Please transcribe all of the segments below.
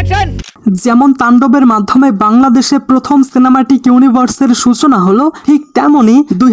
action! যেমন তাণ্ডবের মাধ্যমে বাংলাদেশে প্রথম সিনেমাটিক ইউনিভার্সের সূচনা হলো ঠিক তেমনি দুই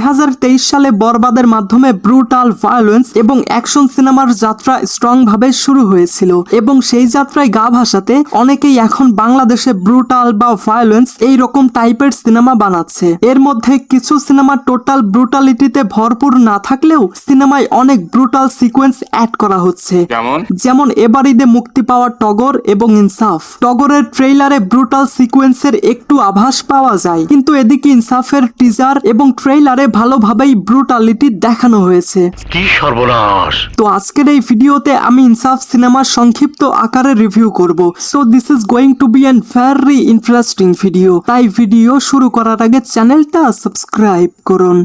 সালে বরবাদের মাধ্যমে ব্রুটাল ভায়োলেন্স এবং অ্যাকশন সিনেমার যাত্রা স্ট্রং ভাবে শুরু হয়েছিল। এবং সেই যাত্রায় গা ভাসাতে অনেকেই এখন বাংলাদেশে ব্রুটাল বা ভায়োলেন্স এই রকম টাইপের সিনেমা বানাচ্ছে। এর মধ্যে কিছু সিনেমা টোটাল ব্রুটালিটিতে ভরপুর না থাকলেও সিনেমায় অনেক ব্রুটাল সিকোয়েন্স অ্যাড করা হচ্ছে। যেমন যেমন এবার ঈদে মুক্তি পাওয়া টগর এবং ইনসাফ। টগরের ট্রেইলারে ব্রুটাল সিকোয়েন্সের একটু আভাস পাওয়া যায়। কিন্তু এদিকে ইনসাফের টিজার এবং ট্রেইলারে ভালোভাবেই ব্রুটালিটি দেখানো হয়েছে। কি সর্বনাশ! তো আজকের এই ভিডিওতে আমি ইনসাফ সিনেমার সংক্ষিপ্ত আকারে রিভিউ করব। So this is going to be an very interesting video তাই ভিডিও শুরু করার আগে চ্যানেলটা সাবস্ক্রাইব করুন।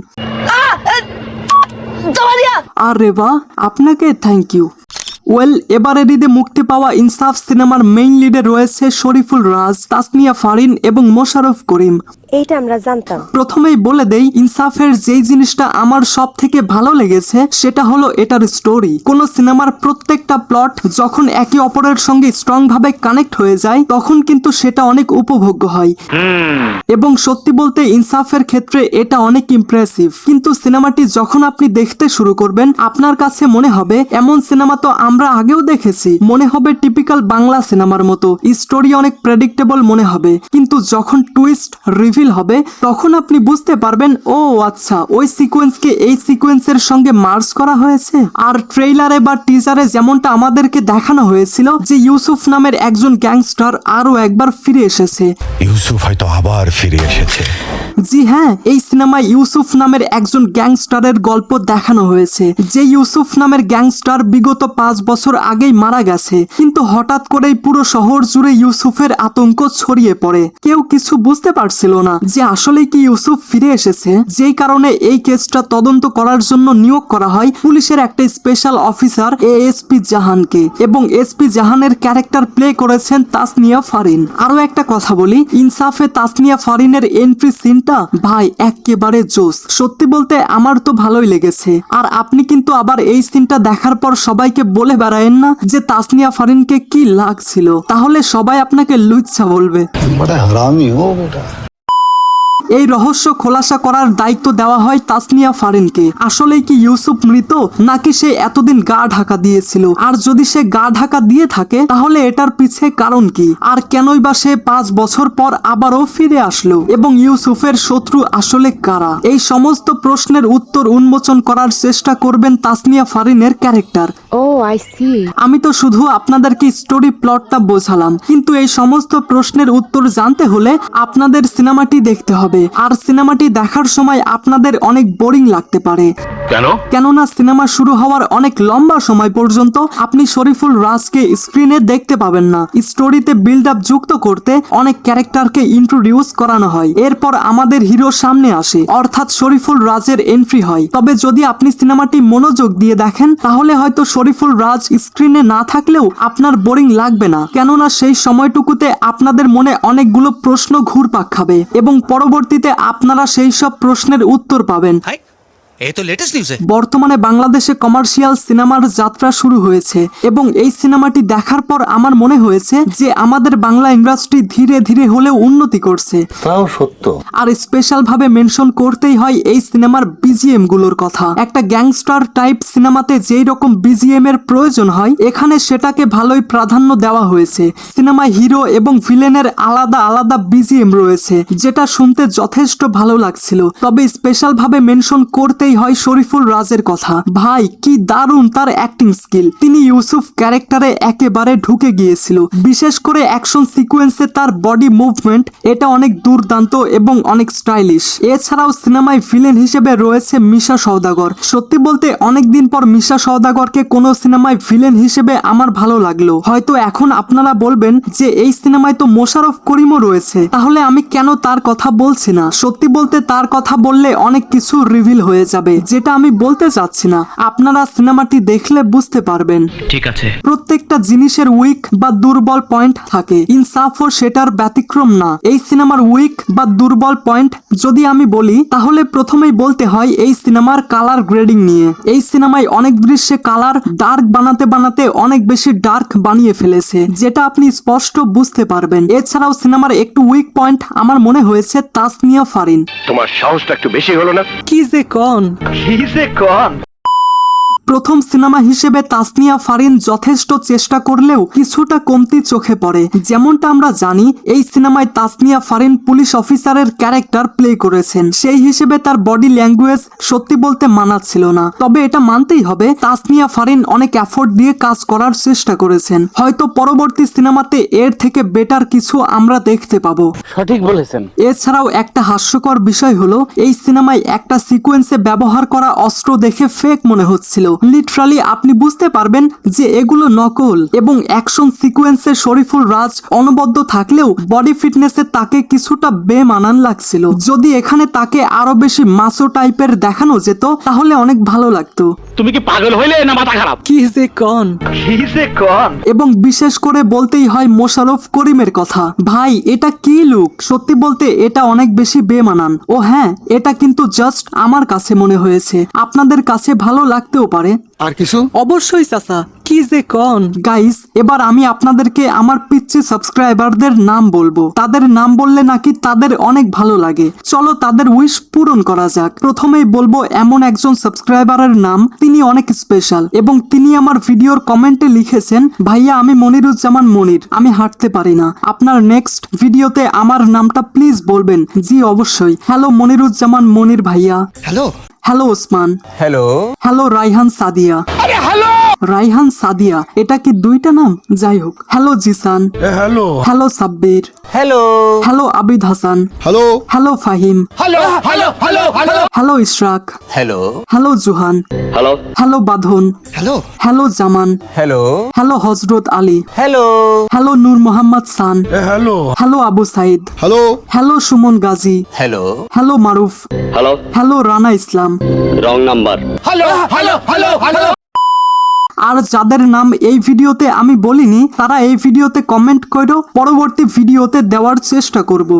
আরে বা আপনাকে থ্যাংক ইউ ওয়েল, এবারের ঈদে মুক্তি পাওয়া ইনসাফ সিনেমার মেইন লিডে রয়েছে শরীফুল রাজ, তাসনিয়া ফারিন এবং মোশারফ করিম। এইটা আমরা জানতাম। প্রথমেই বলে দেই, ইনসাফের যেই জিনিসটা আমার সব থেকে ভালো লেগেছে, সেটা হলো এটার স্টোরি কোন সিনেমার প্রত্যেকটা প্লট যখন একে অপরের সঙ্গে স্ট্রং ভাবে কানেক্ট হয়ে যায়, তখন কিন্তু সেটা অনেক উপভোগ্য হয়। এবং সত্যি বলতে ইনসাফের ক্ষেত্রে এটা অনেক ইমপ্রেসিভ কিন্তু সিনেমাটি যখন আপনি দেখতে শুরু করবেন, আপনার কাছে মনে হবে, এমন সিনেমা তো আমরা আগেও দেখেছি। মনে হবে টিপিক্যাল বাংলা সিনেমার মতো। স্টোরি অনেক প্রেডিক্টেবল মনে হবে। কিন্তু যখন টুইস্ট রিভিল হবে তখন আপনি বুঝতে পারবেন ও আচ্ছা ওই সিকোয়েন্সকে এই সিকোয়েন্সের সঙ্গে মার্চ করা হয়েছে? আর ট্রেইলারে বা টিজারে যেমনটা আমাদেরকে দেখানো হয়েছিল যে ইউসুফ নামের একজন গ্যাংস্টার আরও একবার ফিরে এসেছে। ইউসুফ হয়তো আবার ফিরে এসেছে। জি হ্যাঁ এই সিনেমায় ইউসুফ নামের একজন গ্যাংস্টারের গল্প দেখানো হয়েছে যে ইউসুফ নামের গ্যাংস্টার বিগত পাঁচ বছর আগেই মারা গেছে। কিন্তু হঠাৎ করেই পুরো শহর জুড়ে ইউসুফের আতঙ্ক ছড়িয়ে পড়ে। কেউ কিছু বুঝতে পারছিল না। যে আসলে কি ইউসুফ ফিরে এসেছে, যেই কারণে এই কেসটা তদন্ত করার জন্য নিয়োগ করা হয় পুলিশের একটা স্পেশাল অফিসার এএসপি জাহানকে এবং এসপি জাহানের ক্যারেক্টার প্লে করেছেন তাসনিয়া ফারিন। আরও একটা কথা বলি, ইনসাফে তাসনিয়া ফারিনের এন্ট্রি সিনটা ভাই একেবারে জোস। সত্যি বলতে আমার তো ভালোই লেগেছে। আর আপনি কিন্তু আবার এই সিনটা দেখার পর সবাইকে বলে বেড়ায়েন না যে তাসনিয়া ফারিনকে কি লাগছিল। তাহলে সবাই আপনাকে লুচ্ছা বলবে। হারামি হো বেটা। এই রহস্য খোলাসা করার দায়িত্ব দেওয়া হয় তাসনিয়া ফারিনকে। আসলেই কি ইউসুফ মৃত নাকি সে এতদিন গা ঢাকা দিয়েছিল? আর যদি সে গা ঢাকা দিয়ে থাকে তাহলে এটার পিছে কারণ কি? আর কেনই বা সে পাঁচ বছর পর আবারও ফিরে আসলো? এবং ইউসুফের শত্রু আসলে কারা? এই সমস্ত প্রশ্নের উত্তর উন্মোচন করার চেষ্টা করবেন তাসনিয়া ফারিনের ক্যারেক্টার। Oh I see. আমি তো শুধু আপনাদেরকে স্টোরি প্লটটা বোঝালাম কিন্তু এই সমস্ত প্রশ্নের উত্তর জানতে হলে আপনাদের সিনেমাটি দেখতে হবে। আর সিনেমাটি দেখার সময় আপনাদের অনেক বোরিং লাগতে পারে। কেন? কেননা সিনেমা শুরু হওয়ার অনেক লম্বা সময় পর্যন্ত আপনি শরীফুল রাজকে স্ক্রিনে দেখতে পাবেন না। স্টোরিতে বিল্ড আপ যুক্ত করতে অনেক ক্যারেক্টারকে ইন্ট্রোডিউস করানো হয়। এরপর আমাদের হিরো সামনে আসে অর্থাৎ শরীফুল রাজের এন্ট্রি হয়। তবে যদি আপনি সিনেমাটি মনোযোগ দিয়ে দেখেন তাহলে হয়তো শরীফুল রাজ স্ক্রিনে না থাকলেও আপনার বোরিং লাগবে না। কেননা সেই সময়টুকুতে আপনাদের মনে অনেকগুলো প্রশ্ন ঘুরপাক খাবে এবং পরবর্তীতে আপনারা সেই সব প্রশ্নের উত্তর পাবেন। এই তো লেটেস্ট নিউজে বর্তমানে বাংলাদেশে কমার্শিয়াল সিনেমার যাত্রা শুরু হয়েছে এবং এই সিনেমাটি দেখার পর আমার মনে হয়েছে যে আমাদের বাংলা ইন্ডাস্ট্রি ধীরে ধীরে হলেও উন্নতি করছে। তাও সত্য। আর স্পেশাল ভাবে মেনশন করতেই হয় এই সিনেমার বিজিএমগুলোর কথা। একটা গ্যাংস্টার টাইপ সিনেমাতে যেই রকম বিজিএম এর প্রয়োজন হয় এখানে সেটাকে ভালোই প্রাধান্য দেওয়া হয়েছে। সিনেমায় হিরো এবং ভিলেনের আলাদা আলাদা বিজিএম রয়েছে যেটা শুনতে যথেষ্ট ভালো লাগছিল। তবে স্পেশাল ভাবে মেনশন করতে করতেই হয় শরীফুল রাজের কথা। ভাই, কি দারুণ তার অ্যাক্টিং স্কিল তিনি ইউসুফ ক্যারেক্টারে একেবারে ঢুকে গিয়েছিল। বিশেষ করে অ্যাকশন সিকোয়েন্সে তার বডি মুভমেন্ট এটা অনেক দুর্দান্ত এবং অনেক স্টাইলিশ এছাড়াও সিনেমায় ভিলেন হিসেবে রয়েছে মিশা সওদাগর। সত্যি বলতে, অনেকদিন পর মিশা সওদাগরকে কোনো সিনেমায় ভিলেন হিসেবে আমার ভালো লাগল। হয়তো এখন আপনারা বলবেন যে, এই সিনেমায় তো মোশাররফ করিমও রয়েছে। তাহলে আমি কেন তার কথা বলছি না? সত্যি বলতে, তার কথা বললে অনেক কিছু রিভিল হয়ে যাবে যেটা আমি বলতে চাচ্ছি না। আপনারা সিনেমাটি দেখলে বুঝতে পারবেন। ঠিক আছে। প্রত্যেকটা জিনিসের উইক বা দুর্বল পয়েন্ট থাকে। ইনসাফও সেটার ব্যতিক্রম না। এই সিনেমার উইক বা দুর্বল পয়েন্ট যদি আমি বলি তাহলে প্রথমেই বলতে হয় এই সিনেমার কালার গ্রেডিং নিয়ে। এই সিনেমায় অনেক দৃশ্যে কালার ডার্ক বানাতে বানাতে অনেক বেশি ডার্ক বানিয়ে ফেলেছে যেটা আপনি স্পষ্ট বুঝতে পারবেন। এছাড়াও সিনেমার একটু উইক পয়েন্ট আমার মনে হয়েছে তাসনিয়া ফারিন। তোমার সাহসটা একটু বেশি হলো না? কি যে কন! কি যে কন প্রথম সিনেমা হিসেবে তাসনিয়া ফারিন যথেষ্ট চেষ্টা করলেও কিছুটা কমতি চোখে পড়ে। যেমনটা আমরা জানি এই সিনেমায় তাসনিয়া ফারিন পুলিশ অফিসারের ক্যারেক্টার প্লে করেছেন। সেই হিসেবে তার বডি ল্যাঙ্গুয়েজ সত্যি বলতে মানাচ্ছিল না। তবে এটা মানতেই হবে তাসনিয়া ফারিন অনেক এফোর্ট দিয়ে কাজ করার চেষ্টা করেছেন। হয়তো পরবর্তী সিনেমাতে এর থেকে বেটার কিছু আমরা দেখতে পাবো। সঠিক বলেছেন। এছাড়াও একটা হাস্যকর বিষয় হলো এই সিনেমায় একটা সিকোয়েন্সে ব্যবহার করা অস্ত্র দেখে ফেক মনে হচ্ছিল। লিটারালি আপনি বুঝতে পারবেন যে এগুলো নকল এবং অ্যাকশন সিকোয়েন্সে শরীফুল রাজ অনবদ্য থাকলেও বডি ফিটনেসে তাকে কিছুটা বেমানান লাগছিল। যদি এখানে তাকে আরও বেশি মাসো টাইপের দেখানো যেত তাহলে অনেক ভালো লাগতো। তুমি কি পাগল হইলে না মাথা খারাপ? কি যে কন? কি যে কন? এবং বিশেষ করে বলতেই হয় মোশাররফ করিমের কথা। ভাই এটা কি লুক সত্যি বলতে এটা অনেক বেশি বেমানান। ও হ্যাঁ এটা কিন্তু জাস্ট আমার কাছে মনে হয়েছে। আপনাদের কাছে ভালো লাগতেও পারে। আর কিছু? অবশ্যই চাচা। কি যে কন? গাইস এবার আমি আপনাদেরকে আমার পিচ্ছি সাবস্ক্রাইবারদের নাম বলব। তাদের নাম বললে নাকি তাদের অনেক ভালো লাগে। চলো তাদের উইশ পূরণ করা যাক। প্রথমেই বলব এমন একজন সাবস্ক্রাইবারের নাম তিনি অনেক স্পেশাল এবং তিনি আমার ভিডিওর কমেন্টে লিখেছেন ভাইয়া আমি মনিরুজ্জামান মনির। আমি হাঁটতে পারি না। আপনার নেক্সট ভিডিওতে আমার নামটা প্লিজ বলবেন। জি অবশ্যই। হ্যালো মনিরুজ্জামান মনির ভাইয়া। Hello hello Osman hello hello Raihan Sadia Raihan Sadia এটা কি দুইটা নাম যাই হোক hello Jisan hello hello Sabbir hello hello Abid Hasan hello hello Fahim hello hello hello hello hello Ishrak hello hello Juhan hello hello Badhon hello hello Zaman hello hello Hazrat Ali hello hello Nur Mohammad San hello hello Abu Saeed hello hello Sumon Gazi hello hello Maruf hello hello Rana Islam wrong number hello hello hello hello আর যাদের নাম এই ভিডিওতে আমি বলিনি তারা এই ভিডিওতে comment করো পরবর্তী ভিডিওতে দেওয়ার চেষ্টা করব।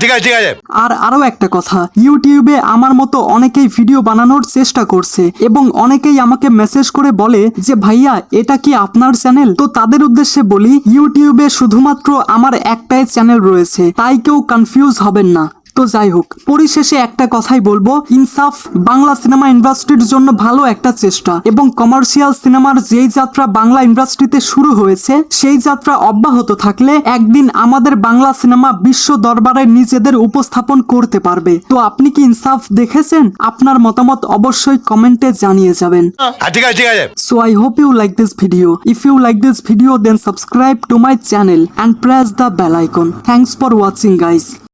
ঠিক আছে ঠিক আছে। আর আরও একটা কথা ইউটিউবে আমার মতো অনেকেই ভিডিও বানানোর চেষ্টা করছে এবং অনেকেই আমাকে মেসেজ করে বলে যে ভাইয়া এটা কি আপনার চ্যানেল তো তাদের উদ্দেশ্যে বলি ইউটিউবে শুধুমাত্র আমার একটাই চ্যানেল রয়েছে তাই কেউ কনফিউজ হবেন না। তো যাই হোক পরিশেষে একটা কথাই বলব ইনসাফ বাংলা সিনেমা ইন্ডাস্ট্রির জন্য ভালো একটা চেষ্টা এবং কমার্শিয়াল সিনেমার যেই যাত্রা বাংলা ইন্ডাস্ট্রিতে শুরু হয়েছে সেই যাত্রা অব্যাহত থাকলে একদিন আমাদের বাংলা সিনেমা বিশ্ব দরবারে নিজেদের উপস্থাপন করতে পারবে তো আপনি কি ইনসাফ দেখেছেন আপনার মতামত অবশ্যই কমেন্টে জানিয়ে যাবেন ঠিক আছে ঠিক আছে So I hope you like this video. If you like this video then subscribe to my channel and press the bell icon. Thanks for watching guys.